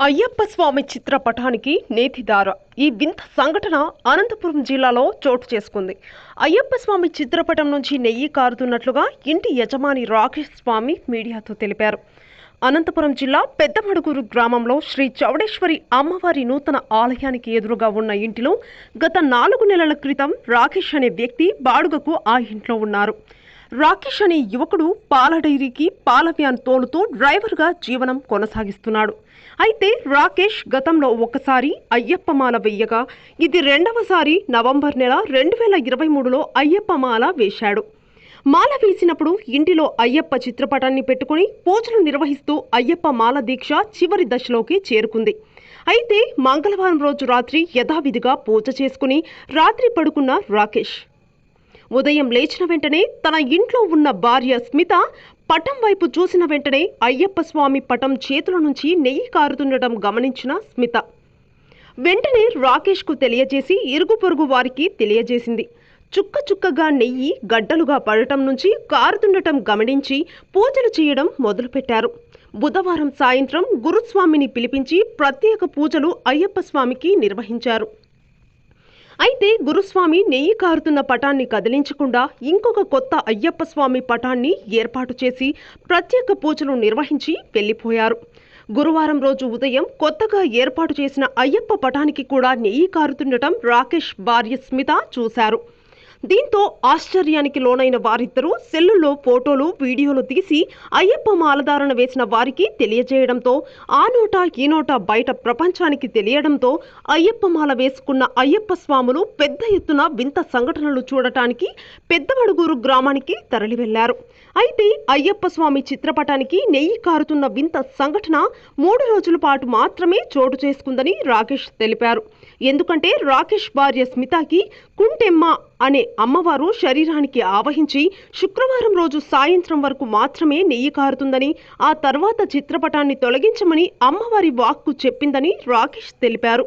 అయ్యప్ప స్వామి చిత్రపటానికి నేతిదార. ఈ వింత సంఘటన అనంతపురం జిల్లాలో చోటు చేసుకుంది. అయ్యప్ప స్వామి చిత్రపటం నుంచి నెయ్యి కారుతున్నట్లుగా ఇంటి యజమాని రాకేష్ స్వామి మీడియాతో తెలిపారు. అనంతపురం జిల్లా పెద్దమడుగురు గ్రామంలో శ్రీ చౌడేశ్వరి అమ్మవారి నూతన ఆలయానికి ఎదురుగా ఉన్న ఇంటిలో గత నాలుగు నెలల క్రితం రాకేష్ అనే వ్యక్తి బాడుగకు ఆ ఇంట్లో ఉన్నారు. రాకేష్ అనే యువకుడు పాల డైరీకి పాల వ్యాన్ తోలుతూ డ్రైవర్గా జీవనం కొనసాగిస్తున్నాడు. అయితే రాకేష్ గతంలో ఒకసారి అయ్యప్పమాల వెయ్యగా ఇది రెండవసారి నవంబర్ నెల రెండు వేల ఇరవై మూడులో అయ్యప్ప మాల వేశాడు. మాల వేసినప్పుడు ఇంటిలో అయ్యప్ప చిత్రపటాన్ని పెట్టుకుని పూజలు నిర్వహిస్తూ అయ్యప్ప మాల దీక్ష చివరి దశలోకి చేరుకుంది. అయితే మంగళవారం రోజు రాత్రి యథావిధిగా పూజ చేసుకుని రాత్రి పడుకున్న రాకేష్ ఉదయం లేచిన వెంటనే తన ఇంట్లో ఉన్న భార్య స్మిత పటం వైపు చూసిన వెంటనే అయ్యప్ప స్వామి పటం చేతుల నుంచి నెయ్యి కారుతుండటం గమనించిన స్మిత. వెంటనే రాకేష్కు తెలియజేసి ఇరుగు పొరుగు వారికి తెలియజేసింది. చుక్క చుక్కగా నెయ్యి గడ్డలుగా పడటం నుంచి కారుతుండటం గమనించి పూజలు చేయడం మొదలుపెట్టారు. బుధవారం సాయంత్రం గురుస్వామిని పిలిపించి ప్రత్యేక పూజలు అయ్యప్ప స్వామికి నిర్వహించారు. అయితే గురుస్వామి నెయ్యి కారుతున్న పటాన్ని కదిలించకుండా ఇంకొక కొత్త అయ్యప్ప స్వామి పటాన్ని ఏర్పాటు చేసి ప్రత్యేక పూజలు నిర్వహించి వెళ్ళిపోయారు. గురువారం రోజు ఉదయం కొత్తగా ఏర్పాటు చేసిన అయ్యప్ప పటానికి కూడా నెయ్యి కారుతుండటం రాకేష్ భార్య స్మిత చూశారు. దీంతో ఆశ్చర్యానికి లోనైన వారిద్దరూ సెల్లుల్లో ఫోటోలు వీడియోలు తీసి అయ్యప్ప మాలధారణ వేసిన వారికి తెలియజేయడంతో ఆ నోట ఈ నోట బయట ప్రపంచానికి తెలియడంతో అయ్యప్ప మాల వేసుకున్న అయ్యప్ప స్వాములు పెద్ద ఎత్తున వింత సంఘటనలు చూడటానికి పెద్దవడుగూరు గ్రామానికి తరలి వెళ్ళారు అయితే అయ్యప్ప స్వామి చిత్రపటానికి నెయ్యి కారుతున్న వింత సంఘటన మూడు రోజుల పాటు మాత్రమే చోటు చేసుకుందని రాకేష్ తెలిపారు. ఎందుకంటే రాకేష్ భార్య స్మితకి కుంటెమ్మ అనే అమ్మవారు శరీరానికి ఆవహించి శుక్రవారం రోజు సాయంత్రం వరకు మాత్రమే నెయ్యి కారుతుందని ఆ తర్వాత చిత్రపటాన్ని తొలగించమని అమ్మవారి వాక్కు చెప్పిందని రాకేష్ తెలిపారు.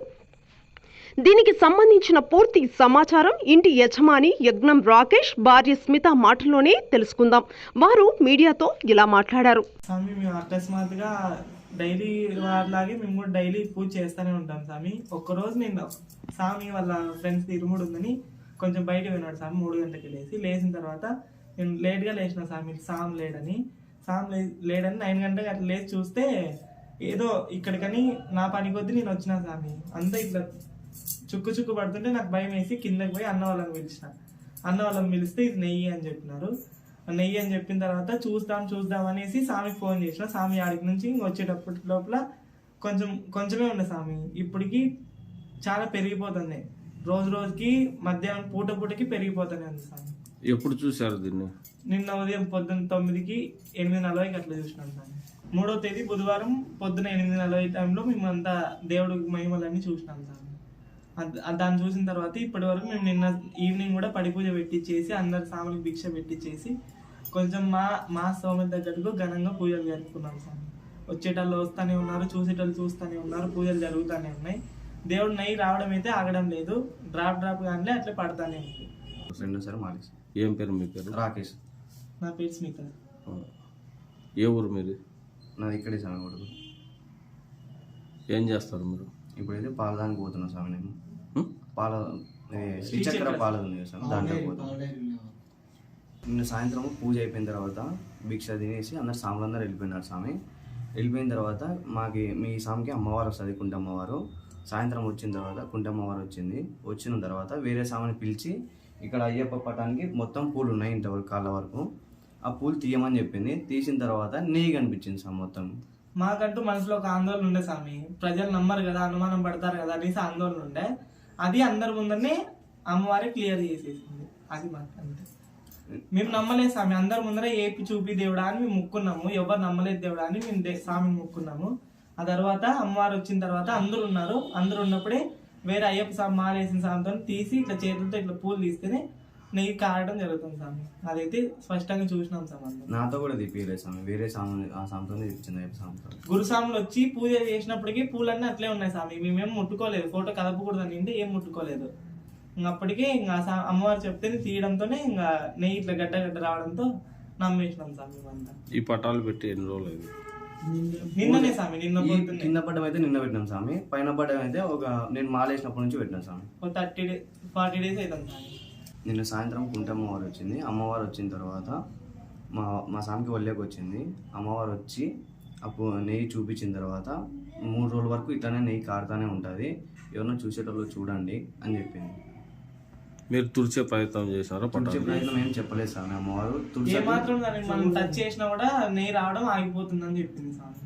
దీనికి సంబంధించిన పూర్తి సమాచారం ఇంటి యజమాని యజ్ఞం రాకేష్ భార్య స్మిత మాటల్లోనే తెలుసుకుందాం. వారు మీడియాతో ఇలా మాట్లాడారు. స్వామి మేము అకస్మాత్తుగా డైలీ లాగే మేము కూడా డైలీ పూజ చేస్తూనే ఉంటాం స్వామి. ఒక్కరోజు నేను స్వామి వాళ్ళ ఫ్రెండ్స్ తిరుముడు ఉందని కొంచెం బయట పోయినాడు స్వామి మూడు గంటలకి లేచి. లేచిన తర్వాత నేను లేట్గా లేచిన స్వామి సామ్ లేడని. సామ్ లే లేడని నైన్ గంటలకు అట్లా లేచి చూస్తే ఏదో ఇక్కడికని నా పని కొద్దీ నేను వచ్చిన స్వామి. అంతా ఇట్లా చుక్కు చుక్కు పడుతుంటే నాకు భయం వేసి కిందకి పోయి అన్న వాళ్ళని పిలిచిన. అన్న వాళ్ళని పిలిస్తే ఇది నెయ్యి అని చెప్పినారు. నెయ్యి అని చెప్పిన తర్వాత చూద్దాం చూద్దాం అనేసి స్వామికి ఫోన్ చేసిన. స్వామి ఆడికి నుంచి వచ్చేటప్పటి లోపల కొంచెం కొంచెమే ఉండే స్వామి ఇప్పటికి చాలా పెరిగిపోతుంది. రోజు రోజుకి మధ్యాహ్నం పూట పూటకి పెరిగిపోతూనే ఉంది స్వామి ఎప్పుడు చూశారు దీన్ని? నిన్న ఉదయం పొద్దున్న తొమ్మిదికి ఎనిమిది నలభైకి అట్లా చూసినాం స్వామి మూడో తేదీ బుధవారం పొద్దున ఎనిమిది నలభై టైంలో మేము అంతా దేవుడి మహిమలన్నీ చూసినాం అద్ దాన్ని చూసిన తర్వాత ఇప్పటి వరకు మేము నిన్న ఈవినింగ్ కూడా పడి పూజ పెట్టించేసి అందరి సాములకు భిక్ష పెట్టించేసి కొంచెం మా మా సోమత తగ్గట్టుకు ఘనంగా పూజలు జరుపుకున్నాం స్వామి వచ్చేటోళ్ళు వస్తూనే ఉన్నారు చూసేటోళ్ళు చూస్తూనే ఉన్నారు పూజలు జరుగుతూనే ఉన్నాయి. దేవుడు నై రావడం అయితే ఆగడం లేదు. డ్రాప్ డ్రాప్ కానీ అట్లా పడతానే ఉంది. రెండోసారి మాలేసి ఏం పేరు మీ పేరు? రాకేష్. నా పేరు స్మిత. ఏ ఊరు మీరు? నాది ఇక్కడే స్వామి కొడుకు ఏం చేస్తారు మీరు? ఇప్పుడైతే పాలదానికి పోతున్నా స్వామి నేను? పాల శ్రీచక్ర పాల ఉంది కదా స్వామి. దాంట్లో పోతున్నా. నిన్న సాయంత్రం పూజ అయిపోయిన తర్వాత భిక్ష తినేసి అందరు సాములందరూ వెళ్ళిపోయినారు స్వామి. వెళ్ళిపోయిన తర్వాత మాకి మీ స్వామికి అమ్మవారు వస్తుంది కుంటమ్మవారు. సాయంత్రం వచ్చిన తర్వాత కుంటమ్మవారు వచ్చింది. వచ్చిన తర్వాత వేరే స్వామిని పిలిచి ఇక్కడ అయ్యప్ప పటానికి మొత్తం పూలు ఉన్నాయి ఇంతవరకు కాళ్ళ వరకు. ఆ పూలు తీయమని చెప్పింది. తీసిన తర్వాత నెయ్యి కనిపించింది స్వామి మొత్తం. మాకంటూ మనసులో ఒక ఆందోళన ఉండే స్వామి. ప్రజలు నమ్మరు కదా అనుమానం పడతారు కదా అనేసి ఆందోళన ఉండే. అది అందరి ముందరనే అమ్మవారే క్లియర్ చేసేసింది. అది మాకు అంతే. మేము నమ్మలేదు స్వామి. అందరి ముందర ఏపి చూపి దేవుడా అని మేము ముక్కున్నాము. ఎవరు నమ్మలేదు దేవుడా అని మేము స్వామిని ముక్కున్నాము. ఆ తర్వాత అమ్మవారు వచ్చిన తర్వాత అందరు ఉన్నారు. అందరు ఉన్నప్పుడే వేరే అయ్యప్ప స్వామి మాలేసిన స్వామితో తీసి ఇట్లా చేతులతో ఇట్లా పూలు తీస్తేనే నెయ్యి కారడం జరుగుతుంది స్వామి అదైతే స్పష్టంగా చూసినాం అందరం. నాతో కూడా తీపియలేదు స్వామి వేరే స్వామి ఆ స్వామితో తెప్పించింది స్వామితో గురుస్వాములు వచ్చి పూజ చేసినప్పటికీ పూలన్నీ అట్లే ఉన్నాయి స్వామి మేమేం ముట్టుకోలేదు. ఫోటో కదపకూడదు అని ఏం ముట్టుకోలేదు. ఇంక అప్పటికే ఇంకా సా- అమ్మవారు చెప్తే తీయడంతోనే ఇంకా నెయ్యి ఇట్లా గడ్డ గడ్డ రావడంతో నమ్మేసినాం స్వామి మేమంతా. ఈ పటాలు పెట్టి ఎన్ని రోజులు నిన్ననే స్వామి నిన్న కింద పడ్డం అయితే నిన్న పెట్టినాం స్వామి పైన పడ్డం అయితే ఒక నేను మాలేసినప్పటి నుంచి పెట్టినాం స్వామి ఒక థర్టీ డేస్ ఫార్టీ డేస్ అవుతుంది స్వామి నిన్న సాయంత్రం కుంటమ్మవారు వచ్చింది. అమ్మవారు వచ్చిన తర్వాత మా మా స్వామికి వల్లేకి వచ్చింది. అమ్మవారు వచ్చి అప్పుడు నెయ్యి చూపించిన తర్వాత మూడు రోజుల వరకు ఇట్లానే నెయ్యి కారుతానే ఉంటుంది. ఎవరన్నా చూసేటోళ్ళు చూడండి అని చెప్పింది. మీరు తుడిచే ప్రయత్నం చేశారా? తుడిచే ప్రయత్నం ఏం చెప్పలేదు స్వామి అమ్మవారు ఏ తుడిచే మాత్రం మనం టచ్ చేసినా కూడా నెయ్యి రావడం ఆగిపోతుందని చెప్పింది స్వామి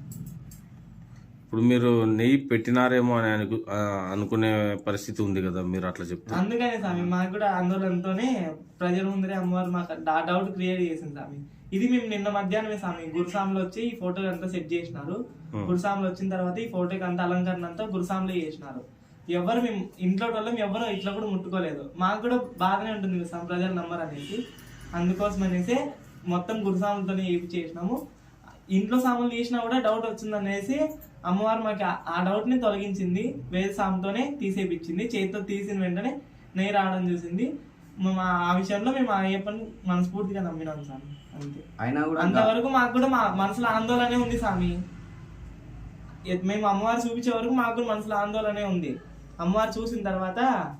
ఇప్పుడు మీరు నెయ్యి పెట్టినారేమో అని అనుకు ఆ, అనుకునే పరిస్థితి ఉంది కదా మీరు అట్లా చెప్తే. అందుకనే స్వామి మాకు కూడా ఆందోళనతోనే ప్రజల ముందరే అమ్మవారు మాకు ఆ డౌట్ క్రియేట్ చేసింది స్వామి ఇది మేము నిన్న మధ్యాహ్నమే స్వామి గురుసాములు వచ్చి ఈ ఫోటో అంతా సెట్ చేసినారు. గురుసాములు వచ్చిన తర్వాత ఈ ఫోటోకి అంత అలంకరణ అంతా గురుసాములే చేసినారు. ఎవరు మేము ఇంట్లో వాళ్ళం ఎవరు ఇట్లా కూడా ముట్టుకోలేదు. మాకు కూడా బాగానే ఉంటుంది కదా ప్రజల నంబర్ అనేసి. అందుకోసం అనేసి మొత్తం గురుసాములతోనే ఏపి చేసినాము. ఇంట్లో సాములు తీసినా కూడా డౌట్ వచ్చింది అనేసి అమ్మవారు మాకు ఆ- ఆ డౌట్ని తొలగించింది. వేరే సాముతోనే తీసేపించింది చేతితో తీసిన వెంటనే నెయ్యి రావడం చూసింది మేము ఆ- విషయంలో మేము అయ్యప్పని మనస్ఫూర్తిగా నమ్మినాం స్వామి. అంతే. అయినా కూడా అంతవరకు మాకు కూడా మా మనసులో ఆందోళనే ఉంది స్వామి. మేము అమ్మవారు చూపించే వరకు మాకు కూడా మనసులో ఆందోళనే ఉంది. అమ్మవారు చూసిన తర్వాత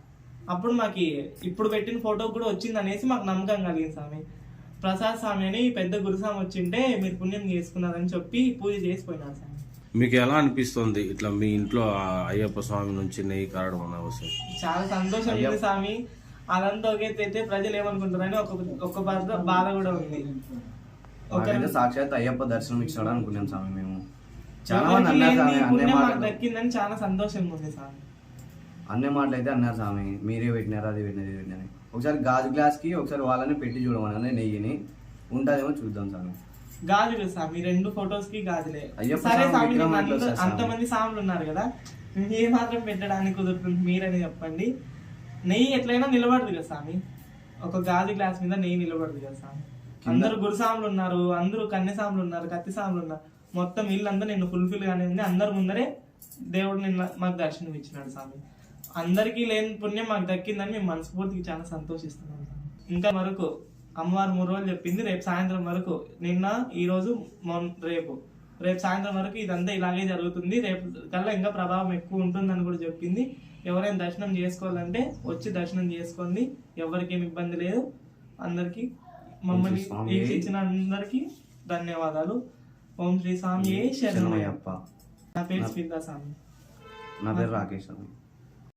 అప్పుడు మాకు ఇప్పుడు పెట్టిన ఫోటో కూడా వచ్చింది అనేసి మాకు నమ్మకం కలిగింది స్వామి. ప్రసాద్ స్వామి అని పెద్ద గురుస్వామి వచ్చింటే మీరు పుణ్యం చేసుకున్నారని చెప్పి పూజ చేసిపోయినారు స్వామి. మీకు ఎలా అనిపిస్తుంది? ఇట్లా మీ ఇంట్లో అయ్యప్ప స్వామి నుంచి నెయ్యి కారడం అనే అవసరం చాలా సంతోషం ఉంది స్వామి అదంతా ఒకే అయితే ప్రజలు ఏమనుకుంటారని ఒక ఒక బాధ బాధ కూడా ఉంది. సాక్షాత్ అయ్యప్ప దర్శనం ఇచ్చాడు అనుకున్నాం స్వామి మేము. చాలా మంది అన్నారు స్వామి అన్నే మాకు మాటలు. దక్కిందని చాలా సంతోషంగా ఉంది స్వామి అన్నే మాటలు అయితే అన్నారు స్వామి మీరే పెట్టినారు అది పెట్టినది ఇది పెట్టినది ఒకసారి గాజు గ్లాస్కి ఒకసారి వాళ్ళని పెట్టి చూడమని నెయ్యిని. ఉంటుందేమో చూద్దాం స్వామి గాజులు స్వామి రెండు ఫొటోస్కి గాజులే. సరే స్వామి? అంతమంది స్వాములు ఉన్నారు కదా. ఏ మాత్రం పెట్టడానికి కుదురుతుంది మీరని చెప్పండి. నెయ్యి ఎట్లయినా నిలబడదు కదా స్వామి ఒక గాజు గ్లాస్ మీద నెయ్యి నిలబడదు కదా స్వామి అందరూ గురుసాములు ఉన్నారు అందరూ కన్యసాములు ఉన్నారు కత్తి సాములు ఉన్నారు. మొత్తం ఇల్లంతా నిన్ను ఫుల్ఫిల్ గానే ఉంది. అందరి ముందరే దేవుడు నిన్న మాకు దర్శనం ఇచ్చినాడు స్వామి అందరికీ లేని పుణ్యం మాకు దక్కిందని మేము మనస్ఫూర్తికి చాలా సంతోషిస్తున్నాం. ఇంకా వరకు అమ్మవారు మూడు రోజులు చెప్పింది రేపు సాయంత్రం వరకు. నిన్న ఈ రోజు మొన్ రేపు. రేపు సాయంత్రం వరకు ఇదంతా ఇలాగే జరుగుతుంది. రేపు కల్లా ఇంకా ప్రభావం ఎక్కువ ఉంటుందని కూడా చెప్పింది. ఎవరైనా దర్శనం చేసుకోవాలంటే వచ్చి దర్శనం చేసుకోండి. ఎవరికేం ఇబ్బంది లేదు. అందరికీ మమ్మల్ని. వీక్షించిన అందరికీ ధన్యవాదాలు. ఓం శ్రీ స్వామి. శరణమయ్యప్ప. నా పేరు స్మితా స్వామి. నా పేరు రాకేష్ స్వామి.